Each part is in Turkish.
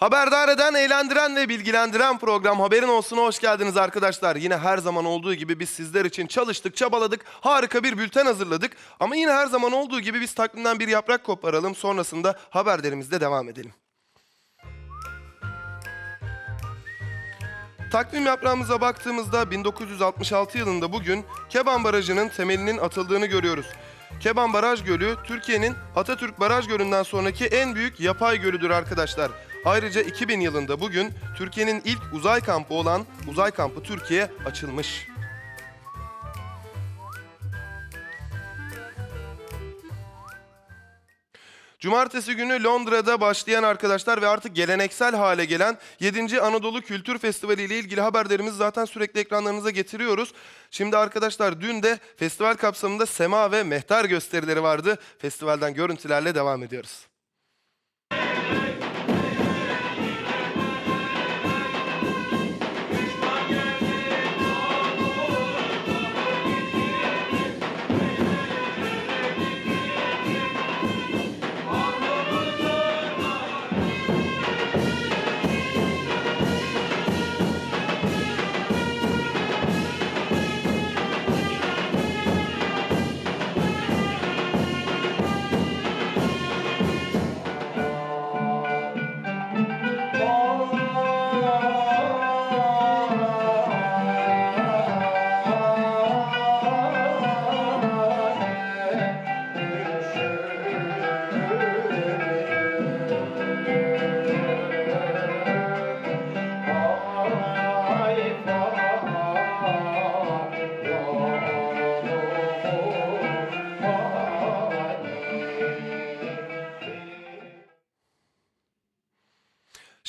Haberdar eden, eğlendiren ve bilgilendiren program Haberin Olsun'a hoş geldiniz arkadaşlar. Yine her zaman olduğu gibi biz sizler için çalıştık, çabaladık, harika bir bülten hazırladık. Ama yine her zaman olduğu gibi biz takvimden bir yaprak koparalım, sonrasında haberlerimizde devam edelim. Takvim yaprağımıza baktığımızda 1966 yılında bugün Keban Barajı'nın temelinin atıldığını görüyoruz. Keban Baraj Gölü, Türkiye'nin Atatürk Baraj Gölü'nden sonraki en büyük yapay gölüdür arkadaşlar. Ayrıca 2000 yılında bugün Türkiye'nin ilk uzay kampı olan Uzay Kampı Türkiye açılmış. Cumartesi günü Londra'da başlayan arkadaşlar ve artık geleneksel hale gelen 7. Anadolu Kültür Festivali ile ilgili haberlerimizi zaten sürekli ekranlarınıza getiriyoruz. Şimdi arkadaşlar dün de festival kapsamında sema ve mehter gösterileri vardı. Festivalden görüntülerle devam ediyoruz.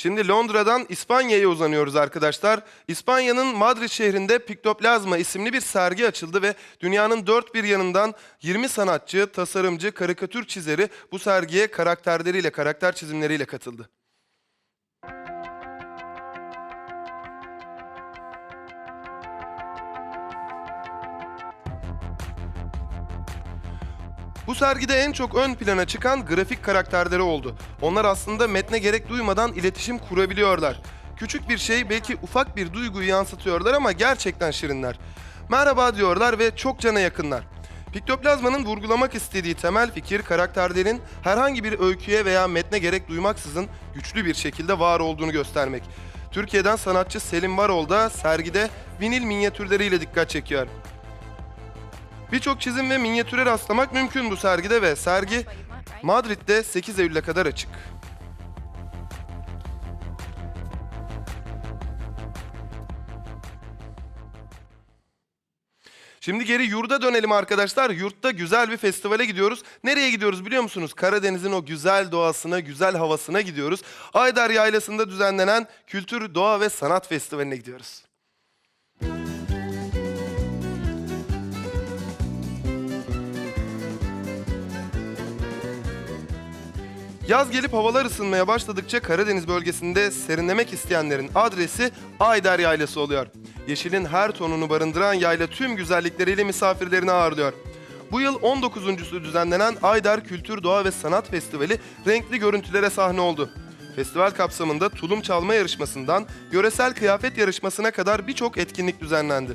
Şimdi Londra'dan İspanya'ya uzanıyoruz arkadaşlar. İspanya'nın Madrid şehrinde Piktoplazma isimli bir sergi açıldı ve dünyanın dört bir yanından 20 sanatçı, tasarımcı, karikatür çizeri bu sergiye karakterleriyle, karakter çizimleriyle katıldı. Bu sergide en çok ön plana çıkan grafik karakterleri oldu. Onlar aslında metne gerek duymadan iletişim kurabiliyorlar. Küçük bir şey belki ufak bir duyguyu yansıtıyorlar ama gerçekten şirinler. Merhaba diyorlar ve çok cana yakınlar. Piktoplazmanın vurgulamak istediği temel fikir karakterlerin herhangi bir öyküye veya metne gerek duymaksızın güçlü bir şekilde var olduğunu göstermek. Türkiye'den sanatçı Selim Varol da sergide vinil minyatürleriyle dikkat çekiyor. Birçok çizim ve minyatüre rastlamak mümkün bu sergide ve sergi Madrid'de 8 Eylül'e kadar açık. Şimdi geri yurda dönelim arkadaşlar. Yurtta güzel bir festivale gidiyoruz. Nereye gidiyoruz biliyor musunuz? Karadeniz'in o güzel doğasına, güzel havasına gidiyoruz. Aydar Yaylası'nda düzenlenen Kültür, Doğa ve Sanat Festivali'ne gidiyoruz. Yaz gelip havalar ısınmaya başladıkça Karadeniz bölgesinde serinlemek isteyenlerin adresi Ayder Yaylası oluyor. Yeşilin her tonunu barındıran yayla tüm güzellikleriyle misafirlerini ağırlıyor. Bu yıl 19.sü düzenlenen Ayder Kültür, Doğa ve Sanat Festivali renkli görüntülere sahne oldu. Festival kapsamında tulum çalma yarışmasından yöresel kıyafet yarışmasına kadar birçok etkinlik düzenlendi.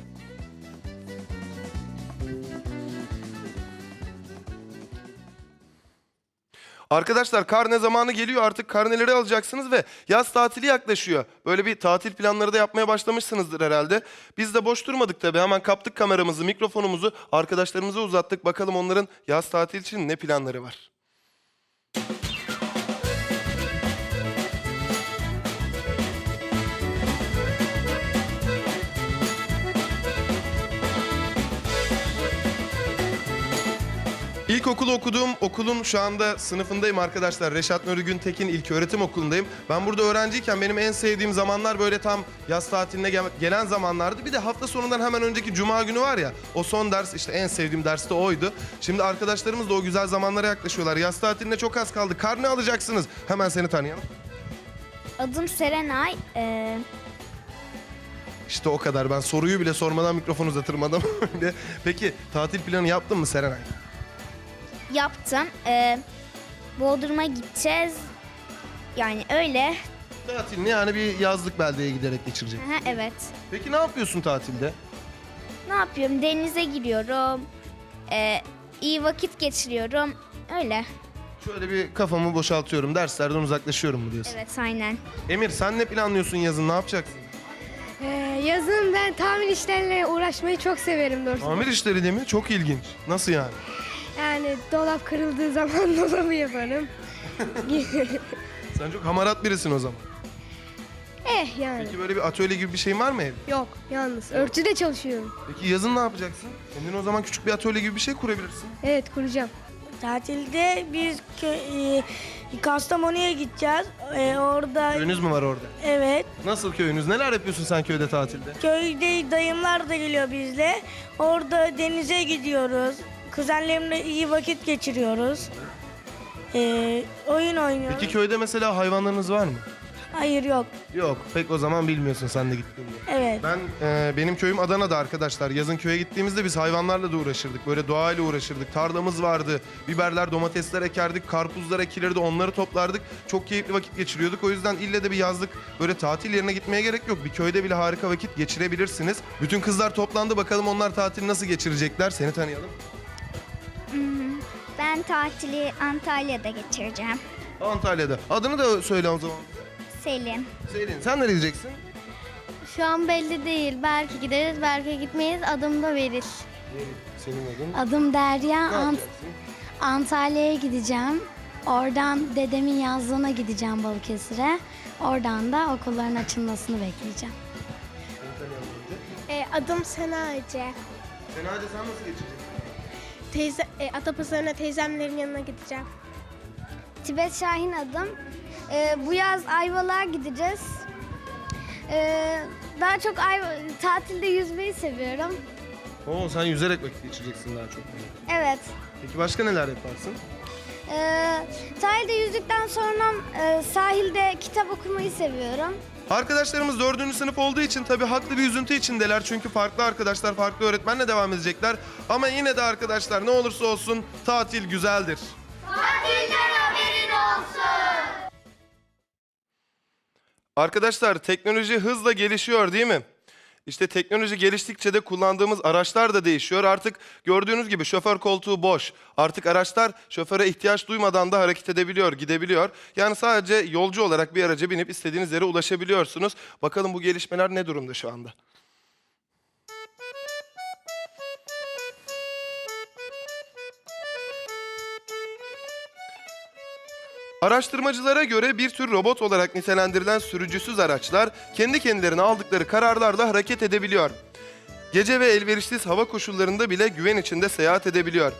Arkadaşlar karne zamanı geliyor artık karneleri alacaksınız ve yaz tatili yaklaşıyor. Böyle bir tatil planları da yapmaya başlamışsınızdır herhalde. Biz de boş durmadık tabii hemen kaptık kameramızı, mikrofonumuzu arkadaşlarımıza uzattık. Bakalım onların yaz tatili için ne planları var. İlkokulu okuduğum okulun şu anda sınıfındayım arkadaşlar. Reşat Nuri Güntekin İlköğretim Okulu'ndayım. Ben burada öğrenciyken benim en sevdiğim zamanlar böyle tam yaz tatiline gel- gelen zamanlardı. Bir de hafta sonundan hemen önceki cuma günü var ya o son ders işte en sevdiğim ders de oydu. Şimdi arkadaşlarımız da o güzel zamanlara yaklaşıyorlar. Yaz tatiline çok az kaldı. Karne alacaksınız. Hemen seni tanıyalım. Adım Serenay. Ee, İşte o kadar. Ben soruyu bile sormadan mikrofon uzatırım adama. öyle. Peki tatil planı yaptın mı Serenay? Yaptım. Ee, Bodrum'a gideceğiz. Yani öyle. Tatilini yani bir yazlık beldeye giderek geçirecek. Aha, evet. Peki ne yapıyorsun tatilde? Ne yapıyorum? Denize giriyorum. Ee, iyi vakit geçiriyorum. Öyle. Şöyle bir kafamı boşaltıyorum, derslerden uzaklaşıyorum mu diyorsun? Evet aynen. Emir sen ne planlıyorsun yazın, ne yapacaksın? Ee, yazın ben tamir işlerle uğraşmayı çok severim doğrusu. Tamir işleri değil mi? Çok ilginç. Nasıl yani? Yani dolap kırıldığı zaman dolabı yaparım. Sen çok hamarat birisin o zaman. eh yani. Peki böyle bir atölye gibi bir şeyin var mı evde? Yok yalnız. Örtüde çalışıyorum. Peki yazın ne yapacaksın? Kendine o zaman küçük bir atölye gibi bir şey kurabilirsin. Evet kuracağım. Tatilde biz kö- e, Kastamonu'ya gideceğiz. E, orada Köyünüz mü var orada? evet Nasıl köyünüz? Neler yapıyorsun sen köyde tatilde? köyde dayımlar da geliyor bizle. Orada denize gidiyoruz. Kuzenlerimle iyi vakit geçiriyoruz. E, oyun oynuyoruz. Peki köyde mesela hayvanlarınız var mı? Hayır yok. Yok, pek o zaman bilmiyorsun sen de gittiğinde. Evet. Ben e, benim köyüm Adana'da arkadaşlar. Yazın köye gittiğimizde biz hayvanlarla da uğraşırdık. Böyle doğayla uğraşırdık. Tarlamız vardı. Biberler, domatesler ekerdik. Karpuzlar ekilirdi. Onları toplardık. Çok keyifli vakit geçiriyorduk. O yüzden ille de bir yazlık böyle tatil yerine gitmeye gerek yok. Bir köyde bile harika vakit geçirebilirsiniz. Bütün kızlar toplandı. Bakalım onlar tatili nasıl geçirecekler? Seni tanıyalım. Ben tatili Antalya'da geçireceğim. Antalya'da. Adını da söyle o zaman. Selin. Selin sen nereye gideceksin? Şu an belli değil. Belki gideriz, belki gitmeyiz. Adım da verir. Senin adın. Adım Derya. Ne Ant- yapacaksın? Antalya'ya gideceğim. Oradan dedemin yazlığına gideceğim Balıkesir'e. Oradan da okulların açılmasını bekleyeceğim. Seni tanıyalım önce. Ee, adım Sena Ece. Senade sen nasıl geçeceksin? Teyze, e, Atapazarı'na teyzemlerin yanına gideceğim. Tibet Şahin adım. Ee, bu yaz Ayvalık'a gideceğiz. Ee, daha çok Ayva- tatilde yüzmeyi seviyorum. Oo sen yüzerek vakit geçireceksin daha çok. Evet. Peki başka neler yaparsın? Ee, sahilde yüzdükten sonra e, sahilde kitap okumayı seviyorum. Arkadaşlarımız dördüncü sınıf olduğu için tabii haklı bir üzüntü içindeler. Çünkü farklı arkadaşlar farklı öğretmenle devam edecekler. Ama yine de arkadaşlar ne olursa olsun tatil güzeldir. Arkadaşlar teknoloji hızla gelişiyor değil mi? İşte teknoloji geliştikçe de kullandığımız araçlar da değişiyor. Artık gördüğünüz gibi şoför koltuğu boş. Artık araçlar şoföre ihtiyaç duymadan da hareket edebiliyor, gidebiliyor. Yani sadece yolcu olarak bir araca binip istediğiniz yere ulaşabiliyorsunuz. Bakalım bu gelişmeler ne durumda şu anda? Araştırmacılara göre bir tür robot olarak nitelendirilen sürücüsüz araçlar kendi kendilerine aldıkları kararlarla hareket edebiliyor. Gece ve elverişsiz hava koşullarında bile güven içinde seyahat edebiliyor.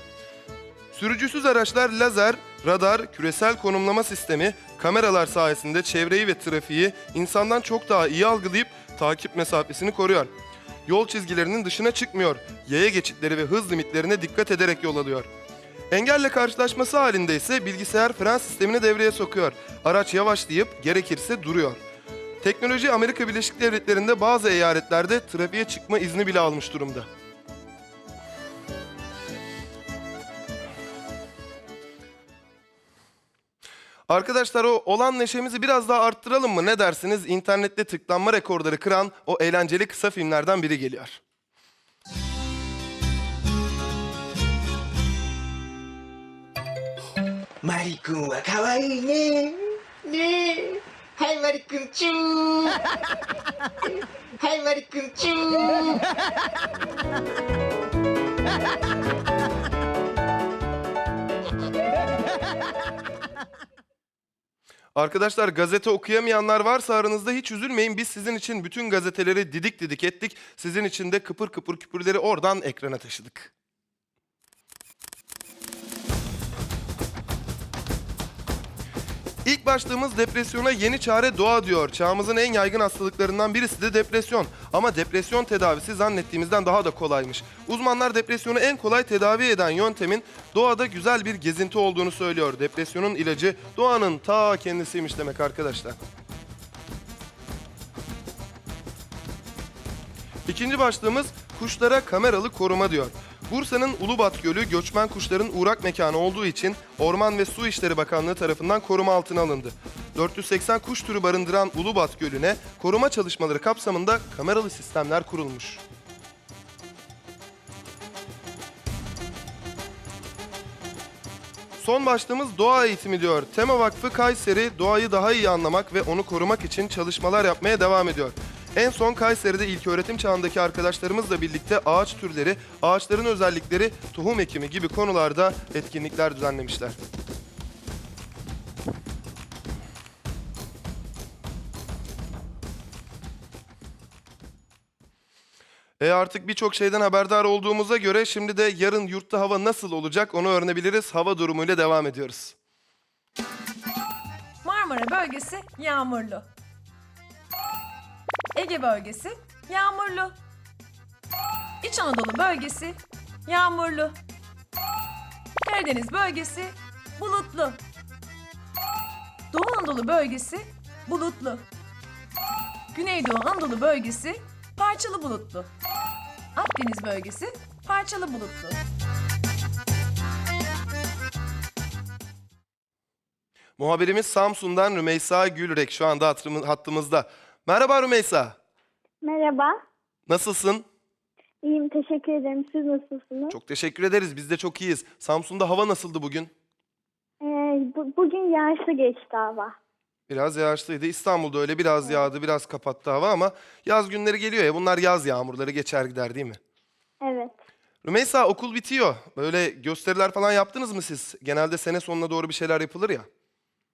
Sürücüsüz araçlar lazer, radar, küresel konumlama sistemi, kameralar sayesinde çevreyi ve trafiği insandan çok daha iyi algılayıp takip mesafesini koruyor. Yol çizgilerinin dışına çıkmıyor, yaya geçitleri ve hız limitlerine dikkat ederek yol alıyor. Engelle karşılaşması halinde ise bilgisayar fren sistemini devreye sokuyor. Araç yavaşlayıp gerekirse duruyor. Teknoloji Amerika Birleşik Devletleri'nde bazı eyaletlerde trafiğe çıkma izni bile almış durumda. Arkadaşlar o olan neşemizi biraz daha arttıralım mı? Ne dersiniz? İnternette tıklanma rekorları kıran o eğlenceli kısa filmlerden biri geliyor. マリ君は可愛いね。ねえ。はい、マリ君チュー。はい、マリ君チュー。 Arkadaşlar gazete okuyamayanlar varsa aranızda hiç üzülmeyin. Biz sizin için bütün gazeteleri didik didik ettik. Sizin için de kıpır kıpır küpürleri oradan ekrana taşıdık. İlk başlığımız depresyona yeni çare doğa diyor. Çağımızın en yaygın hastalıklarından birisi de depresyon. Ama depresyon tedavisi zannettiğimizden daha da kolaymış. Uzmanlar depresyonu en kolay tedavi eden yöntemin doğada güzel bir gezinti olduğunu söylüyor. Depresyonun ilacı doğanın ta kendisiymiş demek arkadaşlar. İkinci başlığımız kuşlara kameralı koruma diyor. Bursa'nın Ulubat Gölü göçmen kuşların uğrak mekanı olduğu için Orman ve Su İşleri Bakanlığı tarafından koruma altına alındı. 480 kuş türü barındıran Ulubat Gölü'ne koruma çalışmaları kapsamında kameralı sistemler kurulmuş. Son başlığımız doğa eğitimi diyor. Tema Vakfı Kayseri doğayı daha iyi anlamak ve onu korumak için çalışmalar yapmaya devam ediyor. En son Kayseri'de ilköğretim çağındaki arkadaşlarımızla birlikte ağaç türleri, ağaçların özellikleri, tohum ekimi gibi konularda etkinlikler düzenlemişler. E artık birçok şeyden haberdar olduğumuza göre şimdi de yarın yurtta hava nasıl olacak onu öğrenebiliriz. Hava durumuyla devam ediyoruz. Marmara bölgesi yağmurlu. Ege bölgesi yağmurlu. İç Anadolu bölgesi yağmurlu. Karadeniz bölgesi bulutlu. Doğu Anadolu bölgesi bulutlu. Güneydoğu Anadolu bölgesi parçalı bulutlu. Akdeniz bölgesi parçalı bulutlu. Muhabirimiz Samsun'dan Rümeysa Gülrek şu anda hattımı- hattımızda. Merhaba Rümeysa. Merhaba. Nasılsın? İyiyim teşekkür ederim. Siz nasılsınız? Çok teşekkür ederiz. Biz de çok iyiyiz. Samsun'da hava nasıldı bugün? Ee, bu- bugün yağışlı geçti hava. Biraz yağışlıydı. İstanbul'da öyle biraz yağdı, biraz kapattı hava ama yaz günleri geliyor ya. Bunlar yaz yağmurları geçer gider değil mi? Evet. Rümeysa okul bitiyor. Böyle gösteriler falan yaptınız mı siz? Genelde sene sonuna doğru bir şeyler yapılır ya.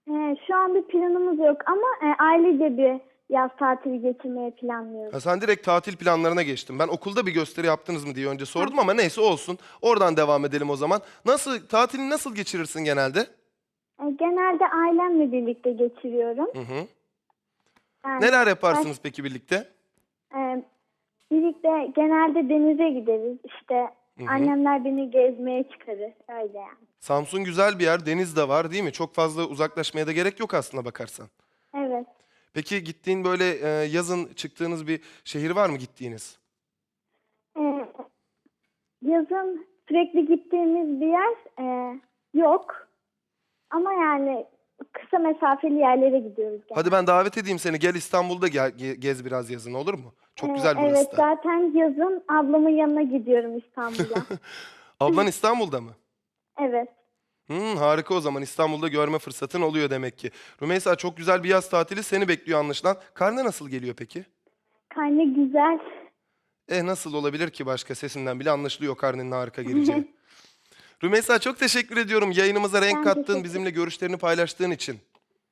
Ee, şu an bir planımız yok ama e, ailece bir yaz tatili geçirmeyi planlıyoruz. Ha, sen direkt tatil planlarına geçtin. Ben okulda bir gösteri yaptınız mı diye önce sordum ama neyse olsun. Oradan devam edelim o zaman. Nasıl tatilini nasıl geçirirsin genelde? Ee, genelde ailemle birlikte geçiriyorum. Hı hı. Yani, Neler yaparsınız peki birlikte? e, birlikte genelde denize gideriz. İşte annemler beni gezmeye çıkarır. Öyle yani. Samsun güzel bir yer, deniz de var değil mi? Çok fazla uzaklaşmaya da gerek yok aslında bakarsan. Peki gittiğin böyle e, yazın çıktığınız bir şehir var mı gittiğiniz? Ee, yazın sürekli gittiğimiz bir yer e, yok. Ama yani kısa mesafeli yerlere gidiyoruz. genelde. Hadi ben davet edeyim seni. Gel İstanbul'da gel, ge- gez biraz yazın olur mu? Çok Ee, güzel burası Evet da. zaten yazın ablamın yanına gidiyorum İstanbul'a. Ablan İstanbul'da mı? evet. Hmm, harika o zaman İstanbul'da görme fırsatın oluyor demek ki. Rümeysa çok güzel bir yaz tatili seni bekliyor anlaşılan. Karne nasıl geliyor peki? Karne güzel. Eh nasıl olabilir ki başka sesinden bile anlaşılıyor karnenin harika geleceği. Rümeysa çok teşekkür ediyorum yayınımıza renk Ben kattığın, teşekkür- bizimle görüşlerini paylaştığın için.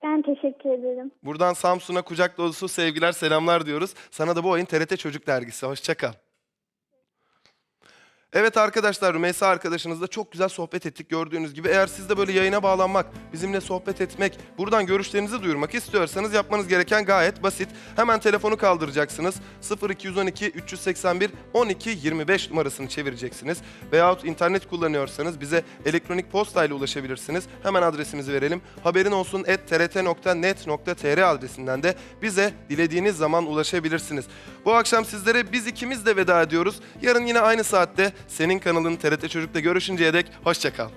Ben teşekkür ederim. Buradan Samsun'a kucak dolusu sevgiler, selamlar diyoruz. Sana da bu ayın TRT Çocuk Dergisi. Hoşça kal. Evet arkadaşlar Rümeysa arkadaşınızla çok güzel sohbet ettik gördüğünüz gibi. Eğer siz de böyle yayına bağlanmak, bizimle sohbet etmek, buradan görüşlerinizi duyurmak istiyorsanız yapmanız gereken gayet basit. Hemen telefonu kaldıracaksınız. 0212 381 12 25 numarasını çevireceksiniz. Veyahut internet kullanıyorsanız bize elektronik postayla ulaşabilirsiniz. Hemen adresimizi verelim. Haberin olsun trt.net.tr adresinden de bize dilediğiniz zaman ulaşabilirsiniz. Bu akşam sizlere biz ikimiz de veda ediyoruz. Yarın yine aynı saatte senin kanalın TRT Çocuk'ta görüşünceye dek hoşçakal.